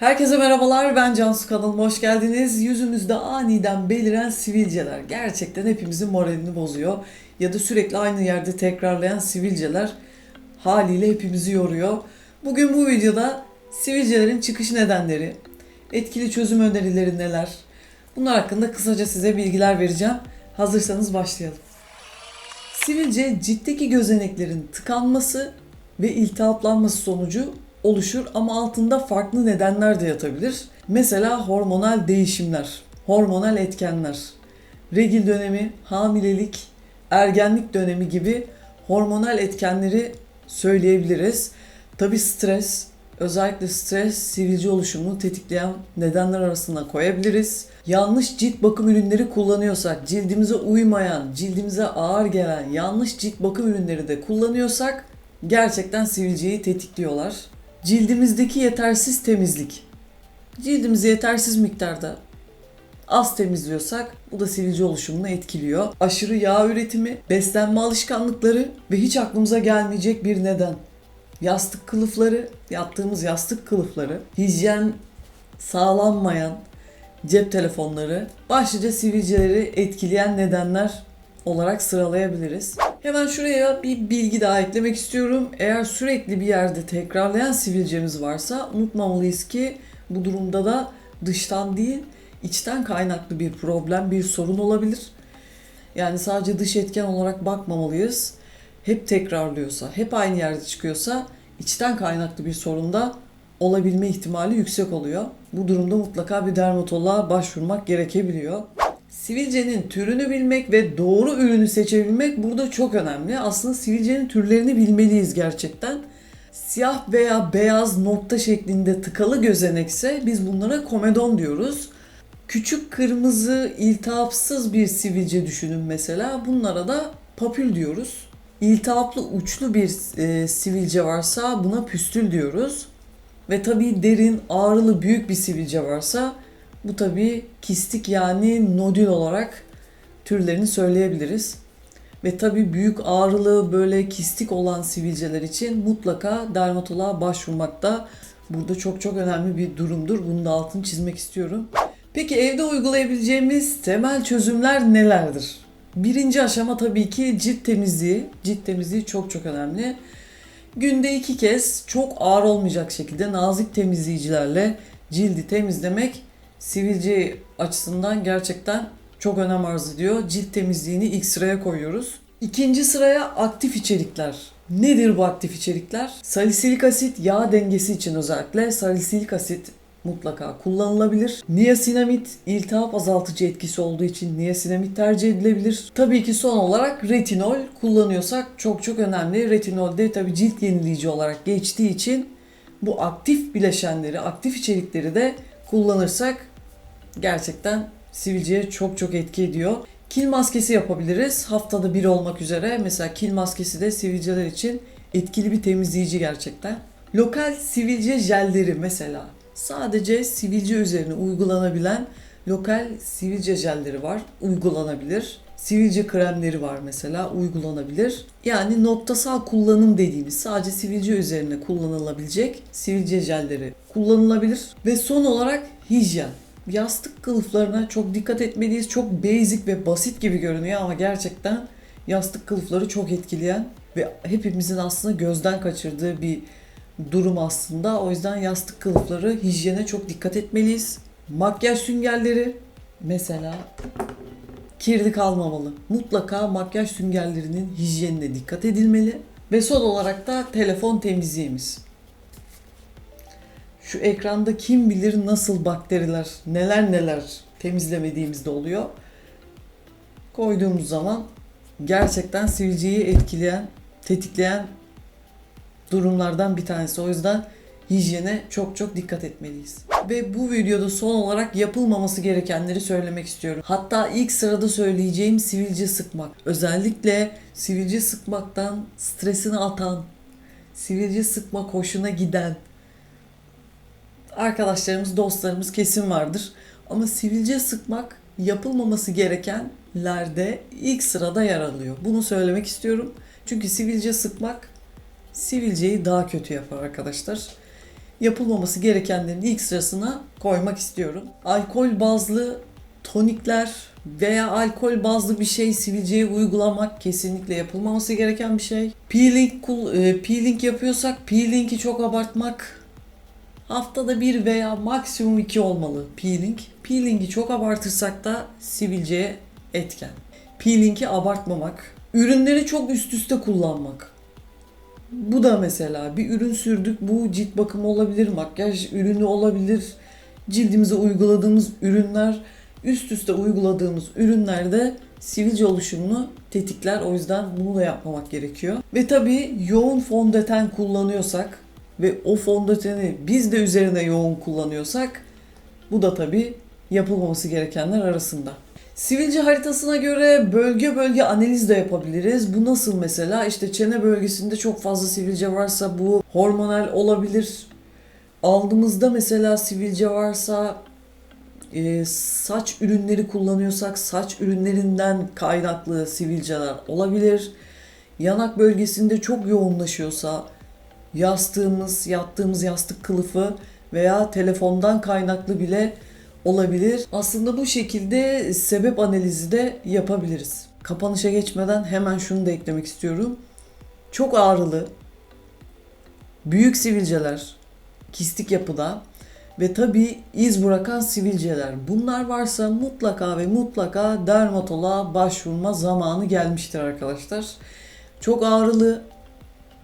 Herkese merhabalar, ben Cansu kanalıma hoş geldiniz. Yüzümüzde aniden beliren sivilceler gerçekten hepimizin moralini bozuyor. Ya da sürekli aynı yerde tekrarlayan sivilceler haliyle hepimizi yoruyor. Bugün bu videoda sivilcelerin çıkış nedenleri, etkili çözüm önerileri neler, bunlar hakkında kısaca size bilgiler vereceğim. Hazırsanız başlayalım. Sivilce ciltteki gözeneklerin tıkanması ve iltihaplanması sonucu oluşur ama altında farklı nedenler de yatabilir. Mesela hormonal değişimler, hormonal etkenler, regil dönemi, hamilelik, ergenlik dönemi gibi hormonal etkenleri söyleyebiliriz. Tabi stres, özellikle stres sivilce oluşumunu tetikleyen nedenler arasına koyabiliriz. Yanlış cilt bakım ürünleri kullanıyorsak, cildimize uymayan, cildimize ağır gelen yanlış cilt bakım ürünleri de kullanıyorsak gerçekten sivilceyi tetikliyorlar. Cildimizdeki yetersiz temizlik. Cildimizi yetersiz miktarda az temizliyorsak bu da sivilce oluşumunu etkiliyor. Aşırı yağ üretimi, beslenme alışkanlıkları ve hiç aklımıza gelmeyecek bir neden. Yastık kılıfları, yattığımız yastık kılıfları, hijyen sağlanmayan cep telefonları başlıca sivilceleri etkileyen nedenler olarak sıralayabiliriz. Hemen şuraya bir bilgi daha eklemek istiyorum. Eğer sürekli bir yerde tekrarlayan sivilcemiz varsa unutmamalıyız ki bu durumda da dıştan değil içten kaynaklı bir problem, bir sorun olabilir. Yani sadece dış etken olarak bakmamalıyız. Hep tekrarlıyorsa, hep aynı yerde çıkıyorsa içten kaynaklı bir sorun da olabilme ihtimali yüksek oluyor. Bu durumda mutlaka bir dermatoloğa başvurmak gerekebiliyor. Sivilcenin türünü bilmek ve doğru ürünü seçebilmek burada çok önemli. Aslında sivilcenin türlerini bilmeliyiz gerçekten. Siyah veya beyaz nokta şeklinde tıkalı gözenekse biz bunlara komedon diyoruz. Küçük kırmızı iltihapsız bir sivilce düşünün mesela. Bunlara da papül diyoruz. İltihaplı uçlu bir e, sivilce varsa buna püstül diyoruz. Ve tabii derin, ağrılı büyük bir sivilce varsa bu tabii kistik yani nodül olarak türlerini söyleyebiliriz. Ve tabii büyük ağrılı böyle kistik olan sivilceler için mutlaka dermatoloğa başvurmak da burada çok çok önemli bir durumdur. Bunu da altını çizmek istiyorum. Peki evde uygulayabileceğimiz temel çözümler nelerdir? Birinci aşama tabii ki cilt temizliği. Cilt temizliği çok çok önemli. Günde iki kez çok ağır olmayacak şekilde nazik temizleyicilerle cildi temizlemek sivilce açısından gerçekten çok önem arz ediyor. Cilt temizliğini ilk sıraya koyuyoruz. İkinci sıraya aktif içerikler. Nedir bu aktif içerikler? Salisilik asit yağ dengesi için özellikle salisilik asit mutlaka kullanılabilir. Niasinamid iltihap azaltıcı etkisi olduğu için niasinamid tercih edilebilir. Tabii ki son olarak retinol kullanıyorsak çok çok önemli. Retinol de tabii cilt yenileyici olarak geçtiği için bu aktif bileşenleri, aktif içerikleri de kullanırsak gerçekten sivilceye çok çok etki ediyor. Kil maskesi yapabiliriz. Haftada bir olmak üzere. Mesela kil maskesi de sivilceler için etkili bir temizleyici gerçekten. Lokal sivilce jelleri mesela. Sadece sivilce üzerine uygulanabilen lokal sivilce jelleri var. Uygulanabilir. Sivilce kremleri var mesela uygulanabilir. Yani noktasal kullanım dediğimiz sadece sivilce üzerine kullanılabilecek sivilce jelleri kullanılabilir. Ve son olarak hijyen yastık kılıflarına çok dikkat etmeliyiz. Çok basic ve basit gibi görünüyor ama gerçekten yastık kılıfları çok etkileyen ve hepimizin aslında gözden kaçırdığı bir durum aslında. O yüzden yastık kılıfları hijyene çok dikkat etmeliyiz. Makyaj süngerleri mesela kirli kalmamalı. Mutlaka makyaj süngerlerinin hijyenine dikkat edilmeli. Ve son olarak da telefon temizliğimiz. Şu ekranda kim bilir nasıl bakteriler, neler neler temizlemediğimizde oluyor. Koyduğumuz zaman gerçekten sivilceyi etkileyen, tetikleyen durumlardan bir tanesi. O yüzden hijyene çok çok dikkat etmeliyiz. Ve bu videoda son olarak yapılmaması gerekenleri söylemek istiyorum. Hatta ilk sırada söyleyeceğim sivilce sıkmak. Özellikle sivilce sıkmaktan stresini atan, sivilce sıkmak hoşuna giden, arkadaşlarımız, dostlarımız kesin vardır. Ama sivilce sıkmak yapılmaması gerekenlerde ilk sırada yer alıyor. Bunu söylemek istiyorum. Çünkü sivilce sıkmak sivilceyi daha kötü yapar arkadaşlar. yapılmaması gerekenlerin ilk sırasına koymak istiyorum. Alkol bazlı tonikler veya alkol bazlı bir şey sivilceye uygulamak kesinlikle yapılmaması gereken bir şey. Peeling, e, peeling yapıyorsak peelingi çok abartmak haftada bir veya maksimum iki olmalı peeling. Peelingi çok abartırsak da sivilceye etken. Peelingi abartmamak. Ürünleri çok üst üste kullanmak. Bu da mesela bir ürün sürdük. Bu cilt bakımı olabilir, makyaj ürünü olabilir. Cildimize uyguladığımız ürünler, üst üste uyguladığımız ürünlerde sivilce oluşumunu tetikler. O yüzden bunu da yapmamak gerekiyor. Ve tabii yoğun fondöten kullanıyorsak ve o fondöteni biz de üzerine yoğun kullanıyorsak bu da tabii yapılmaması gerekenler arasında. Sivilce haritasına göre bölge bölge analiz de yapabiliriz. Bu nasıl mesela? İşte çene bölgesinde çok fazla sivilce varsa bu hormonal olabilir. Aldığımızda mesela sivilce varsa e, saç ürünleri kullanıyorsak saç ürünlerinden kaynaklı sivilceler olabilir. Yanak bölgesinde çok yoğunlaşıyorsa yastığımız, yattığımız yastık kılıfı veya telefondan kaynaklı bile olabilir. Aslında bu şekilde sebep analizi de yapabiliriz. Kapanışa geçmeden hemen şunu da eklemek istiyorum. Çok ağrılı, büyük sivilceler, kistik yapıda ve tabii iz bırakan sivilceler. Bunlar varsa mutlaka ve mutlaka dermatoloğa başvurma zamanı gelmiştir arkadaşlar. Çok ağrılı,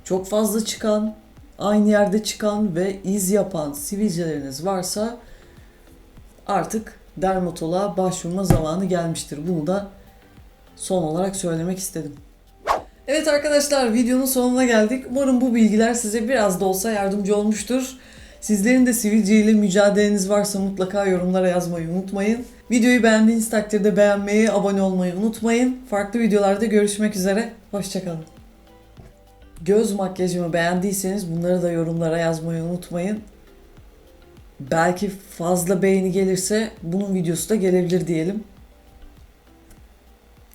çok fazla çıkan, aynı yerde çıkan ve iz yapan sivilceleriniz varsa artık dermatoloğa başvurma zamanı gelmiştir. Bunu da son olarak söylemek istedim. Evet arkadaşlar videonun sonuna geldik. Umarım bu bilgiler size biraz da olsa yardımcı olmuştur. Sizlerin de sivilce ile mücadeleniz varsa mutlaka yorumlara yazmayı unutmayın. Videoyu beğendiğiniz takdirde beğenmeyi, abone olmayı unutmayın. Farklı videolarda görüşmek üzere. Hoşçakalın. Göz makyajımı beğendiyseniz bunları da yorumlara yazmayı unutmayın. Belki fazla beğeni gelirse bunun videosu da gelebilir diyelim.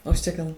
Hoşçakalın.